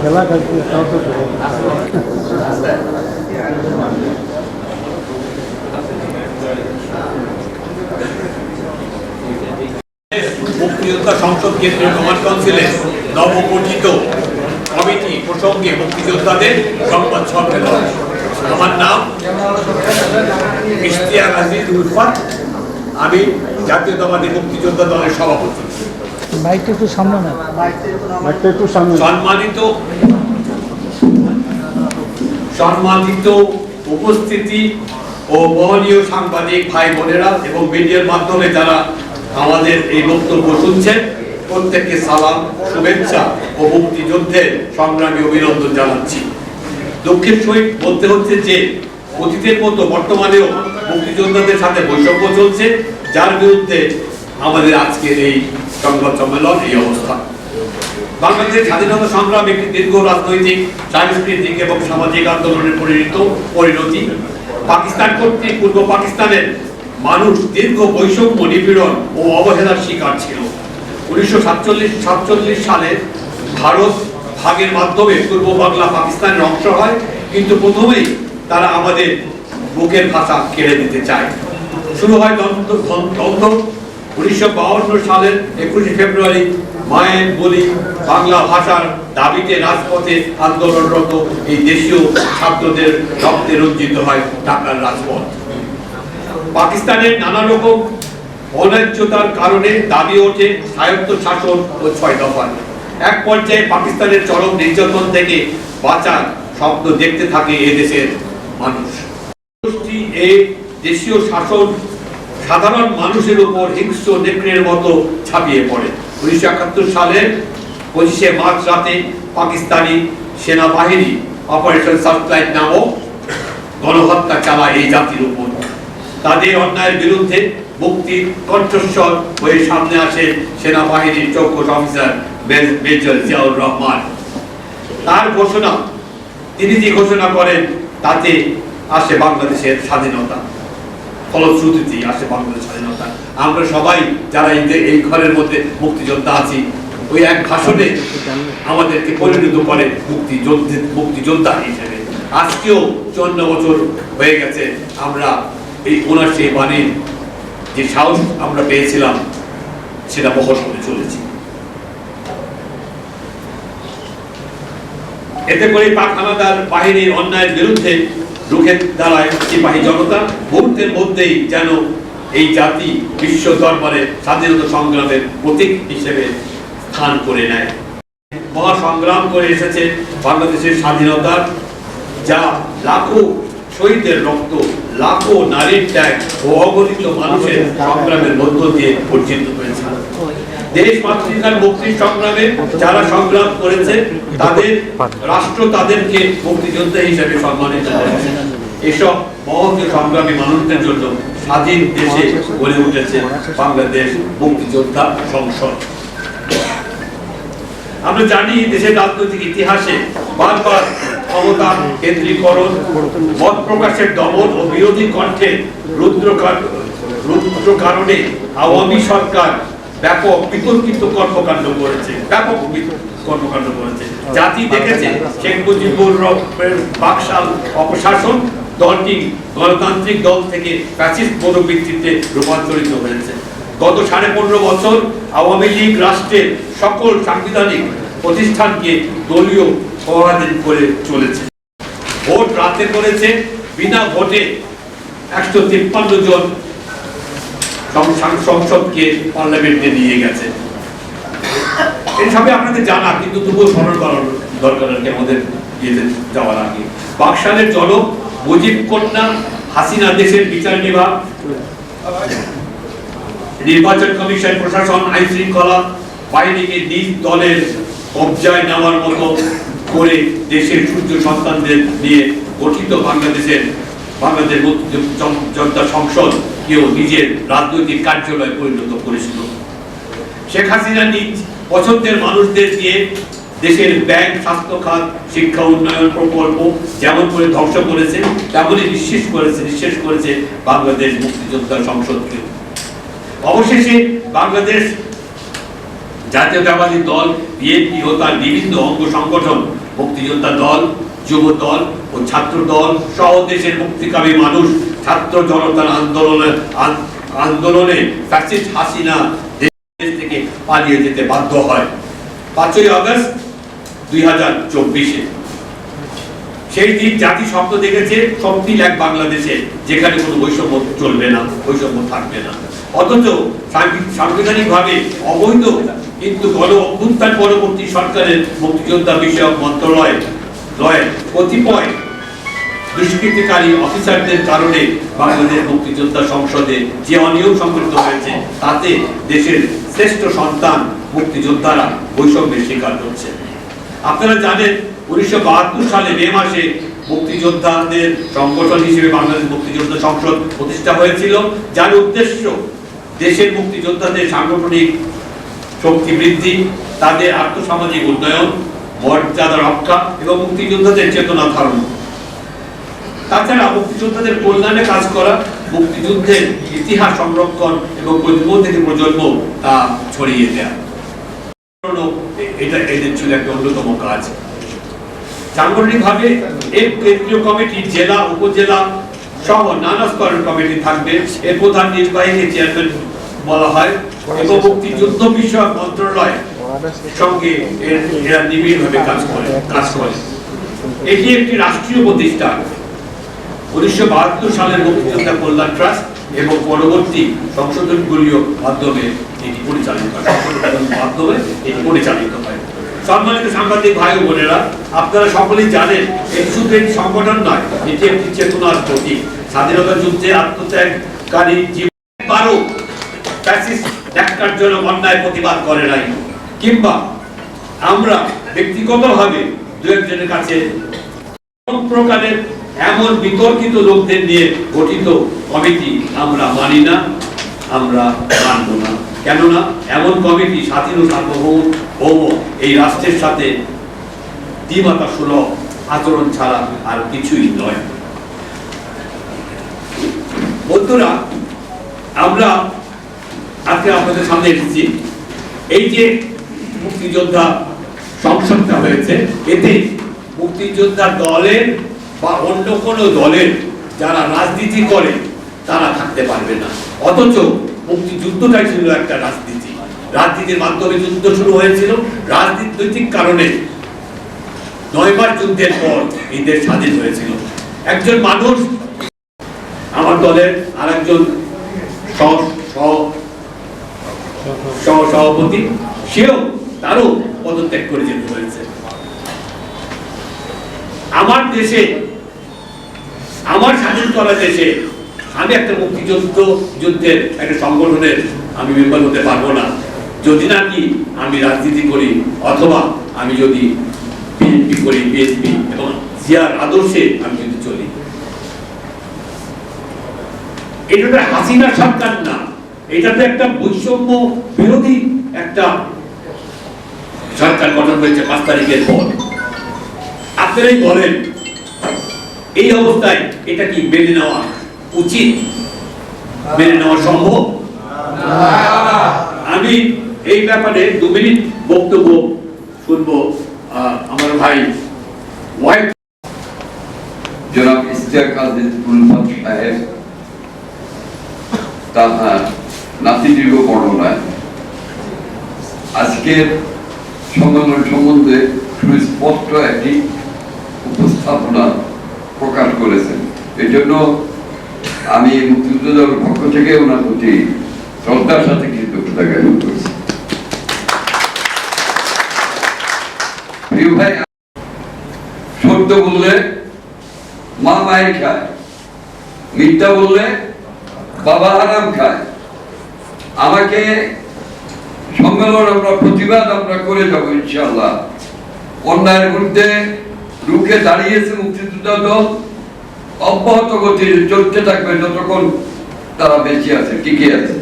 খেলা খেলতে তাও তো মুক্তিযোদ্ধা সংসদ কেন্দ্রীয় কমান্ড কাউন্সিলের নবগঠিত কমিটি প্রসঙ্গে মুক্তিযোদ্ধাদের সংবাদ সম্মেলন। আমার নাম ইশতিয়াক আজিজ উরফান আমি জাতীয়তাবাদী মুক্তিযোদ্ধা দলের সভাপতি। মাইকটা একটু সামনে না মাইকটা একটু সামনে সম্মানিত সম্মানিত উপস্থিতি ও মহনীয় সাংবাদিক ভাই বোনেরা এবং মিডিয়ার মাধ্যমে যারা আমাদের এই বক্তব্য শুনছেন প্রত্যেককে সালাম শুভেচ্ছা ও মুক্তিযুদ্ধের সংগ্রামী অভিনন্দন জানাচ্ছি। দুঃখের সহিত বলতে হচ্ছে যে অতীতের মতো বর্তমানেও মুক্তিযোদ্ধাদের সাথে বৈষম্য চলছে, যার বিরুদ্ধে আমাদের আজকের এই সংবাদ সম্মেলন এই অবস্থা। বাংলাদেশের স্বাধীনতা সংগ্রাম একটি দীর্ঘ রাজনৈতিক, সাংস্কৃতিক এবং সামাজিক আন্দোলনের পরিণত, পরিণতি। পাকিস্তান কর্তৃক পূর্ব পাকিস্তানের মানুষ দীর্ঘ বৈষম্য, নিপীড়ন ও অবহেলার শিকার ছিল। উনিশশো সাতচল্লিশ সাতচল্লিশ সালে ভারত ভাগের মাধ্যমে পূর্ব বাংলা পাকিস্তানের অংশ হয়, কিন্তু প্রথমেই তারা আমাদের বুকের ভাষা কেড়ে দিতে চায়। শুরু হয় দ্বন্দ্ব উনিশশো বাউন্ন সালের একুশে ফেব্রুয়ারি মায়ের বলি বাংলা ভাষার দাবিতে রাজপথে আন্দোলনরত এই দেশীয় ছাত্রদের রক্তে রঞ্জিত হয় ঢাকার রাজপথ। পাকিস্তানের নানা রকম অন্যায্যতার কারণে দাবি ওঠে স্বায়ত্ত শাসন ও ছয় দফার। এক পর্যায়ে পাকিস্তানের চরম নির্যাতন থেকে বাঁচার স্বপ্ন দেখতে থাকে এদেশের মানুষ। এই দেশীয় শাসন সাধারণ মানুষের উপর হিংস্র নেকড়ের মতো ছাপিয়ে পড়ে। উনিশশো একাত্তর সালের পঁচিশে মার্চ রাতে পাকিস্তানি সেনাবাহিনী অপারেশন সার্চলাইট নামক গণহত্যা চালায় এই জাতির উপর। তাদের অন্যায়ের বিরুদ্ধে মুক্তির কণ্ঠস্বর হয়ে সামনে আসে সেনাবাহিনীর চৌকস অফিসার মেজর জিয়াউর রহমান। তার ঘোষণা তিনি যে ঘোষণা করেন তাতে আসে বাংলাদেশের স্বাধীনতা ফলশ্রুতিতে আসে বাংলাদেশ স্বাধীনতা। আমরা সবাই যারা এই ঘরের মধ্যে মুক্তিযোদ্ধা আছি, ওই এক ভাষণে আমাদেরকে পরিণত করে মুক্তিযোদ্ধা মুক্তিযোদ্ধা হিসেবে। আজকেও চুয়ান্ন বছর হয়ে গেছে, আমরা এই ওনার সেই বাণীর যে সাহস আমরা পেয়েছিলাম, সেটা বহন করে চলেছি। এতে করে পাক হানাদার বাহিনীর অন্যায়ের বিরুদ্ধে রুখে দাঁড়ায় সিপাহী জনতা মুহূর্তের মধ্যেই যেন এই জাতি বিশ্ব দরবারে স্বাধীনতা সংগ্রামের প্রতীক হিসেবে স্থান করে নেয়। মহা সংগ্রাম করে এসেছে বাংলাদেশের স্বাধীনতার যা লাখো শহীদের রক্ত, লাখো নারীর ত্যাগ ও অগণিত মানুষের সংগ্রামের মধ্য দিয়ে অর্জিত হয়েছে। দেশ মাতৃকার মুক্তির সংগ্রামে যারা সংগ্রাম করেছে, তাদের রাষ্ট্র তাদেরকে মুক্তিযোদ্ধা হিসেবে সম্মানিত করেছে। এসব মহৎ সংগ্রামী মানুষদের জন্য স্বাধীন দেশে গড়ে উঠেছে বাংলাদেশ মুক্তিযোদ্ধা সংসদ। আমরা জানি দেশের রাজনৈতিক ইতিহাসে বারবার ক্ষমতা কেন্দ্রীকরণ, মত প্রকাশের দমন ও বিরোধী কণ্ঠে রুদ্র রুদ্র কারণে আওয়ামী সরকার ব্যাপক বিতর্কিত কর্মকাণ্ড করেছে, ব্যাপক কর্মকাণ্ড করেছে। জাতি দেখেছে শেখ মুজিবুর রহমানের বাকশাল অপশাসন, দলটি গণতান্ত্রিক দল থেকে প্যাসিস্ট মনোবৃত্তিতে রূপান্তরিত হয়েছে। গত সাড়ে পনেরো বছর আওয়ামী লীগ রাষ্ট্রের সকল সাংবিধানিক প্রতিষ্ঠানকে দলীয় পরাধীন করে চলেছে। ভোট রাতে করেছে, বিনা ভোটে একশো তিপ্পান্ন জন সংসদকে পার্লামেন্টে নিয়ে গেছে। আপনাদের জানা, কিন্তু তবুও স্মরণ করার দরকার আর কি আমাদের যাওয়ার আগে। বাকশালের মুজিব কন্যা হাসিনা দেশের বিচার বিভাগ নির্বাচন কমিশন, প্রশাসন আইন শৃঙ্খলা বাহিনীকে নিজ দলের কবজায় নেওয়ার মতো করে দেশের সূর্য সন্তানদের নিয়ে গঠিত বাংলাদেশের বাংলাদেশ সংসদ কেউ নিজের রাজনৈতিক কার্যালয়ে পরিণত করেছিল। শেখ হাসিনা নিজ পছন্দের মানুষদের দিয়ে দেশের ব্যাংক, স্বাস্থ্য খাত, শিক্ষা উন্নয়ন প্রকল্প যেমন করে ধ্বংস করেছে, তেমনই নিঃশেষ করেছে নিঃশেষ করেছে বাংলাদেশ মুক্তিযোদ্ধা সংসদকে। অবশেষে বাংলাদেশ জাতীয়তাবাদী দল, বিএনপি ও তার বিভিন্ন অঙ্গ সংগঠন, মুক্তিযোদ্ধা দল, যুব দল ও ছাত্র দল সহ দেশের মুক্তিকামী মানুষ ছাত্র জনতার আন্দোলনে আন্দোলনে ফ্যাসিস্ট হাসিনা দেশ থেকে পালিয়ে যেতে বাধ্য হয়। পাঁচই আগস্ট দুই হাজার চব্বিশে। সেই দিন জাতি স্বপ্ন দেখেছে শক্তির এক বাংলাদেশে, যেখানে কোনো বৈষম্য চলবে না, বৈষম্য থাকবে না। অথচ সাংবিধানিক ভাবে অবৈধ, কিন্তু গণ অভ্যুত্থান পরবর্তী সরকারের মুক্তিযোদ্ধা বিষয়ক মন্ত্রণালয় লয় কতিপয় দুষ্কৃতিকারী অফিসারদের কারণে বাংলাদেশ মুক্তিযোদ্ধা সংসদে যে অনিয়ম সংঘটিত হয়েছে, তাতে দেশের শ্রেষ্ঠ সন্তান মুক্তিযোদ্ধারা বৈষম্যের শিকার হচ্ছে। আপনারা জানেন, উনিশশো সালে মে মাসে মুক্তিযোদ্ধাদের সংগঠন হিসেবে বাংলাদেশ মুক্তিযোদ্ধা সংসদ প্রতিষ্ঠা হয়েছিল, যার উদ্দেশ্য দেশের মুক্তিযোদ্ধাদের সাংগঠনিক শক্তি বৃদ্ধি, তাদের আর্থসামাজিক উন্নয়ন, মর্যাদা রক্ষা এবং মুক্তিযোদ্ধাদের চেতনা ধারণ। তাছাড়া মুক্তিযোদ্ধাদের কল্যাণে কাজ করা, মুক্তিযুদ্ধের ইতিহাস সংরক্ষণ এবং প্রজন্ম থেকে প্রজন্ম তা ছড়িয়ে দেয়া। এটা এদের ছিল একটা অন্যতম কাজ। সাংগঠনিকভাবে এর কেন্দ্রীয় কমিটি, জেলা, উপজেলা সহ নানা স্তরের কমিটি থাকবে। এর প্রধান নির্বাহীকে চেয়ারম্যান বলা হয় এবং মুক্তিযুদ্ধ বিষয়ক মন্ত্রণালয় সঙ্গে এরা নিবিড়ভাবে কাজ করে কাজ করে। এটি একটি রাষ্ট্রীয় প্রতিষ্ঠান। উনিশশো বাহাত্তর সালের মুক্তিযোদ্ধা কল্যাণ ট্রাস্ট এবং পরবর্তী সংশোধনগুলিও মাধ্যমে এটি পরিচালিত মাধ্যমে এটি পরিচালিত হয়। সম্মানিত সাংবাদিক ভাই ও বোনেরা, আপনারা সকলেই জানেন এটি শুধু একটি সংগঠন নয়, এটি একটি চেতনার প্রতীক। স্বাধীনতা যুদ্ধে আত্মত্যাগকারী জীবন ফ্যাসিস্ট জন্য অন্যায় প্রতিবাদ করে নাই। কিংবা আমরা ব্যক্তিগতভাবে দু একজনের কাছে প্রকারের এমন বিতর্কিত লোকদের নিয়ে গঠিত কমিটি আমরা মানি না, আমরা মানব না। কেননা এমন কমিটি স্বাধীন সার্বভৌম এই রাষ্ট্রের সাথে দ্বিমাতা সুলভ আচরণ ছাড়া আর কিছুই নয়। বন্ধুরা, আমরা আজকে আপনাদের সামনে এসেছি। এই যে মুক্তিযোদ্ধা সংসদটা হয়েছে, এতে মুক্তিযোদ্ধা দলের বা অন্য কোনো দলের যারা রাজনীতি করে, তারা থাকতে পারবে না। অথচ মুক্তিযুদ্ধটাই ছিল একটা রাজনীতি। রাজনীতির মাধ্যমে যুদ্ধ শুরু হয়েছিল। রাজনৈতিক কারণে নয়বার যুদ্ধের পর এই দেশ স্বাধীন হয়েছিল। একজন মানুষ, আমার দলের সহ সহ সহ সভাপতি, সেও তারও পদত্যাগ করে যেতে হয়েছে আমার দেশে, আমার স্বাধীন করা দেশে আমি একটা মুক্তিযুদ্ধ যুদ্ধের একটা সংগঠনের আমি মেম্বার হতে পারব না। যদি নাকি আমি রাজনীতি করি অথবা আমি যদি বিএনপি করি বিএনপি এবং জিয়ার আদর্শে আমি যদি চলি। এটা হাসিনা সরকার না। এটা তো একটা বৈষম্য বিরোধী একটা সরকার গঠন হয়েছে পাঁচ তারিখের পর। আপনারাই বলেন, এই অবস্থায় এটা কি মেনে নেওয়া উচিত? মেনে নেওয়া সম্ভব? আমি এই ব্যাপারে দু মিনিট বক্তব্য শুনব আমার ভাই ওয়াইফ। জনাব ইস্তিয়াক আজিজ উলফাত সাহেব, তাহার নাতিদীর্ঘ বর্ণনায় আজকের সম্মেলন সম্বন্ধে সুস্পষ্ট একটি উপস্থাপনা প্রকাশ করেছেন। এই জন্য আমি মুক্তিযুদ্ধ দলের পক্ষ থেকে ওনার প্রতি শ্রদ্ধার সাথে কৃতজ্ঞতা জ্ঞাপন করছি। সত্য বললে মা মায়ের খায়, মিথ্যা বললে বাবা আরাম খায়। আমাকে সম্মেলন আমরা, প্রতিবাদ আমরা করে যাব ইনশাল্লাহ অন্যায়ের বিরুদ্ধে রুখে দাঁড়িয়েছে মুক্তিযুদ্ধ দল। অব্যাহত গতির চলতে থাকবে যতক্ষণ তারা বেঁচে আছে টিকে আছে।